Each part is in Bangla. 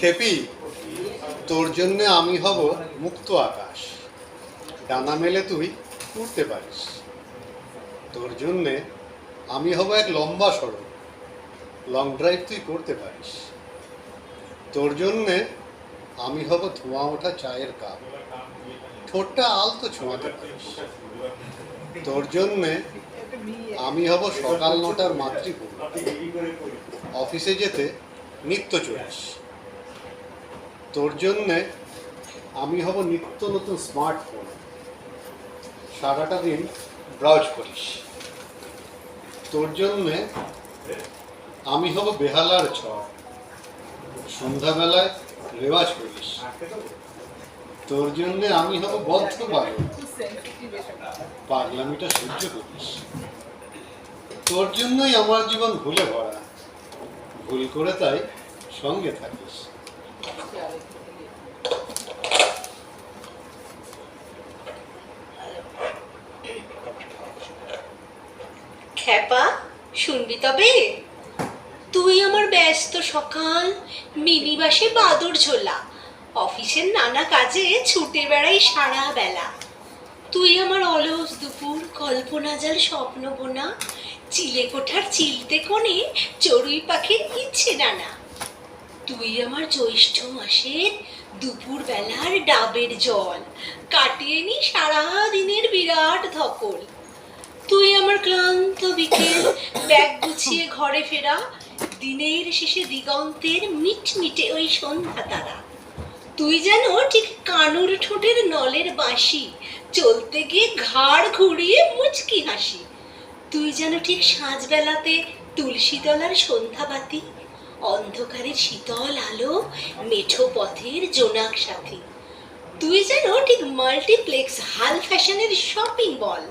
খেপি তোর জন্যে আমি হব মুক্ত আকাশ। ডানা মেলে তুই উড়তে পারিস। তোর জন্যে আমি হব এক লম্বা সড়ক। লং ড্রাইভ তুই করতে পারিস। তোর জন্যে আমি হব ধোঁয়া ওঠা চায়ের কাপ। ঠোঁটটা আলতো ছোঁয়াতে পারিস। তোর জন্যে আমি হব সকাল নটার মাতৃপূর্ণ অফিসে যেতে নিত্য চলিস। তোর জন্যে আমি হব নিত্য নতুন স্মার্টফোন সারাটা দিন ব্রাউজ করিস। তোর জন্যে আমি হব বেহালার ঝড়। সন্ধ্যাবেলায় রেওয়াজ করিস। তোর জন্যে আমি হব বদ্ধ বায়ু পাগলামিটা সহ্য করিস। তোর জন্যই আমার জীবন ভুলে ভরা। ভুল করে তাই সঙ্গে থাকিস। খ্যাপা শুনবি তবে? তুই আমার ব্যস্ত সকাল মিনি বাসে বাদর ঝোলা। অফিসের নানা কাজে ছুটে বেড়াই সারা বেলা। তুই আমার অলস দুপুর কল্পনা যার স্বপ্ন বোনা। চিলে কোঠার চিলতে কোণে চড়ুই পাখির ইচ্ছে ডানা। তুই আমার জ্যৈষ্ঠ মাসের দুপুর বেলার ডাবের জল। কাটিয়ে নি সারা দিনের বিরাট ধকল। তুই আমার ক্লান্ত বিকেল, ব্যাগ গুছিয়ে ঘরে ফেরা, দিনের শেষে দিগন্তের মিটমিটে ওই সন্ধ্যা তারা। তুই যেন ঠিক কানুর ঠোঁটের নলের বাঁশি, চলতে গিয়ে ঘাড় ঘুরিয়ে মুচকি হাসি। তুই যেন ঠিক সাঁঝবেলাতে তুলসী তলার সন্ধ্যাবাতি অন্ধকারের শীতল আলো, মেঠো পথের জোনাক সাথী। তুই যেন ঠিক মাল্টিপ্লেক্স হাল ফ্যাশনের শপিং বল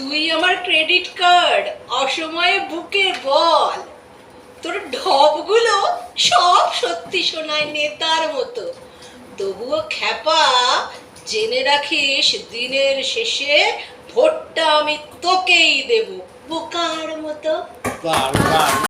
তুই আমার ক্রেডিট কার্ড অসময়ে বুকে বল। তোর ঢপগুলো সব সত্যি শোনায় নেতার মতো। তবুও খ্যাপা, জেনে রাখিস দিনের শেষে ভোটটা আমি তোকেই দেব, বোকার মতো।